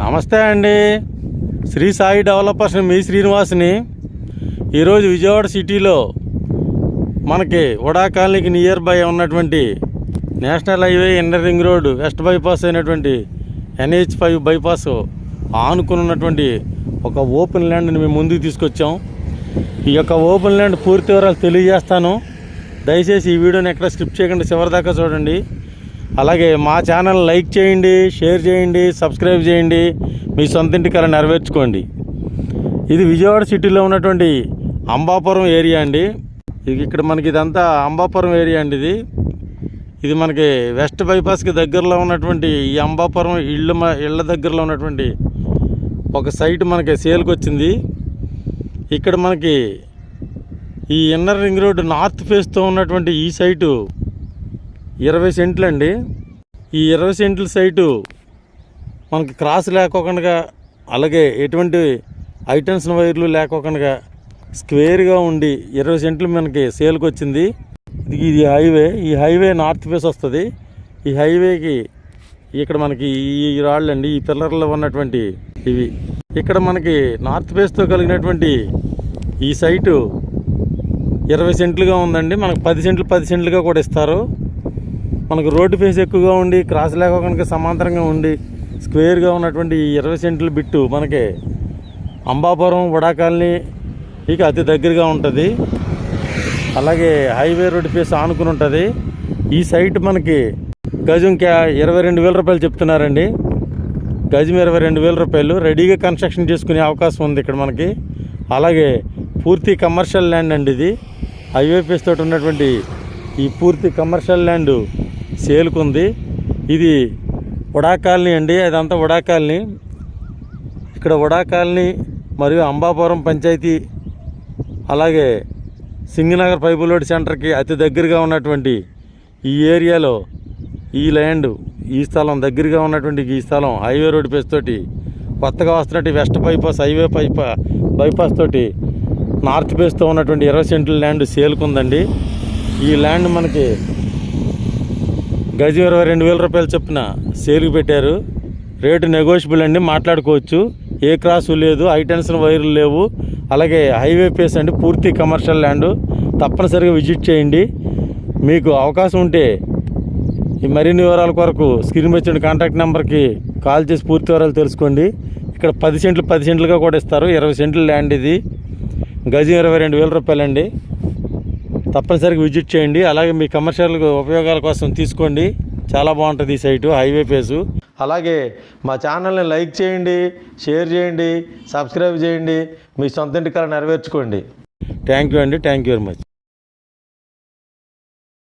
నమస్తే అండి. శ్రీ సాయి డెవలపర్స్ మీ శ్రీనివాస్ని. ఈరోజు విజయవాడ సిటీలో మనకి ఉడా కాలనీకి నియర్ బై ఉన్నటువంటి national highway inner ring road west bypass అయినటువంటి ఎన్హెచ్ ఫైవ్ బైపాస్ ఆనుకుని ఉన్నటువంటి ఒక ఓపెన్ ల్యాండ్ని మేము ముందుకు తీసుకొచ్చాం. ఈ యొక్క ఓపెన్ ల్యాండ్ పూర్తి వివరాలు తెలియజేస్తాను. దయచేసి ఈ వీడియోని ఎక్కడ స్కిప్ చేయకుండా చివరిదాకా చూడండి. అలాగే మా ఛానల్ లైక్ చేయండి షేర్ చేయండి సబ్స్క్రైబ్ చేయండి. మీ సొంత ఇంటి కళ నెరవేర్చుకోండి. ఇది విజయవాడ సిటీలో ఉన్నటువంటి అంబాపురం ఏరియా అండి. ఇది ఇక్కడ మనకి ఇదంతా అంబాపురం ఏరియా అండి ఇది. ఇది మనకి వెస్ట్ బైపాస్కి దగ్గరలో ఉన్నటువంటి ఈ అంబాపురం ఇళ్ళ ఇళ్ళ దగ్గరలో ఉన్నటువంటి ఒక సైట్ మనకి సేల్కి వచ్చింది. ఇక్కడ మనకి ఈ ఇన్నర్ రింగ్ రోడ్ నార్త్ ఫేస్తో ఉన్నటువంటి ఈ సైటు ఇరవై సెంట్లు అండి. ఈ ఇరవై సెంట్ల సైటు మనకి క్రాస్ లేకోకుండా అలాగే ఎటువంటి ఐటమ్స్ వైర్లు లేకోకుండా స్క్వేర్గా ఉండి ఇరవై సెంట్లు మనకి సేల్కి వచ్చింది ఇది ఇది హైవే. ఈ హైవే నార్త్ ఫేస్ వస్తుంది. ఈ హైవేకి ఇక్కడ మనకి ఈ రాళ్ళు అండి ఈ పిల్లర్లో ఉన్నటువంటి ఇవి. ఇక్కడ మనకి నార్త్ ఫేస్తో కలిగినటువంటి ఈ సైటు ఇరవై సెంట్లుగా ఉందండి. మనకు పది సెంట్లు పది సెంట్లుగా కూడా ఇస్తారు. మనకు రోడ్డు ఫేస్ ఎక్కువగా ఉండి క్రాస్ లేకుండా సమాంతరంగా ఉండి స్క్వేర్గా ఉన్నటువంటి ఇరవై సెంట్ల బిట్టు మనకి అంబాపురం వడాకాలనీ ఇక అతి దగ్గరగా ఉంటుంది. అలాగే హైవే రోడ్డు ఫేస్ ఆనుకుని ఉంటుంది. ఈ సైట్ మనకి గజం క్యా ఇరవై రెండు వేల రూపాయలు చెప్తున్నారండి. గజం ఇరవై రెండు వేల రూపాయలు రెడీగా కన్స్ట్రక్షన్ చేసుకునే అవకాశం ఉంది ఇక్కడ మనకి. అలాగే పూర్తి కమర్షియల్ ల్యాండ్ అండి ఇది. హైవే ఫేస్ తోటి ఉన్నటువంటి ఈ పూర్తి కమర్షియల్ ల్యాండ్ చేలుకుంది ఇది ఉడా కాలనీ అండి అదంతా ఉడా కాలనీ. ఇక్కడ ఉడా కాలనీ మరియు అంబాపురం పంచాయతీ అలాగే సింగనగర్ పైపులోడ్ సెంటర్కి అతి దగ్గరగా ఉన్నటువంటి ఈ ఏరియాలో ఈ ల్యాండ్ ఈ స్థలం దగ్గరగా ఉన్నటువంటి ఈ స్థలం హైవే రోడ్ పేస్ తోటి కొత్తగా వస్తున్నట్టు వెస్ట్ బైపాస్ హైవే పైపా బైపాస్ తోటి నార్త్ బేస్తో ఉన్నటువంటి ఇరవై సెంట్ల ల్యాండ్ సేల్కుందండి. ఈ ల్యాండ్ మనకి గజ ఇరవై రెండు వేల రూపాయలు చొప్పున సేల్కి పెట్టారు. రేటు నెగోషియబుల్ అండి మాట్లాడుకోవచ్చు. ఏ క్రాసు లేదు హైటెన్షన్ వైర్లు లేవు. అలాగే హైవే పేస్ అండి పూర్తి కమర్షియల్ ల్యాండ్. తప్పనిసరిగా విజిట్ చేయండి. మీకు అవకాశం ఉంటే ఈ మరిన్ని వివరాల కొరకు స్క్రీన్ వచ్చిన కాంటాక్ట్ నెంబర్కి కాల్ చేసి పూర్తి వివరాలు తెలుసుకోండి. ఇక్కడ పది సెంట్లు పది సెంట్లుగా కూడా ఇస్తారు. ఇరవై సెంట్లు ల్యాండ్ ఇది. గజం ఇరవై రెండు వేల రూపాయలండి. తప్పనిసరిగా విజిట్ చేయండి. అలాగే మీ కమర్షియల్ ఉపయోగాల కోసం తీసుకోండి. చాలా బాగుంటుంది ఈ సైటు హైవే ఫేసు అలాగే మా ఛానల్ని లైక్ చేయండి షేర్ చేయండి సబ్స్క్రైబ్ చేయండి. మీ సొంత ఇంటి కళ నెరవేర్చుకోండి. థ్యాంక్ యూ అండి. Thank you very much.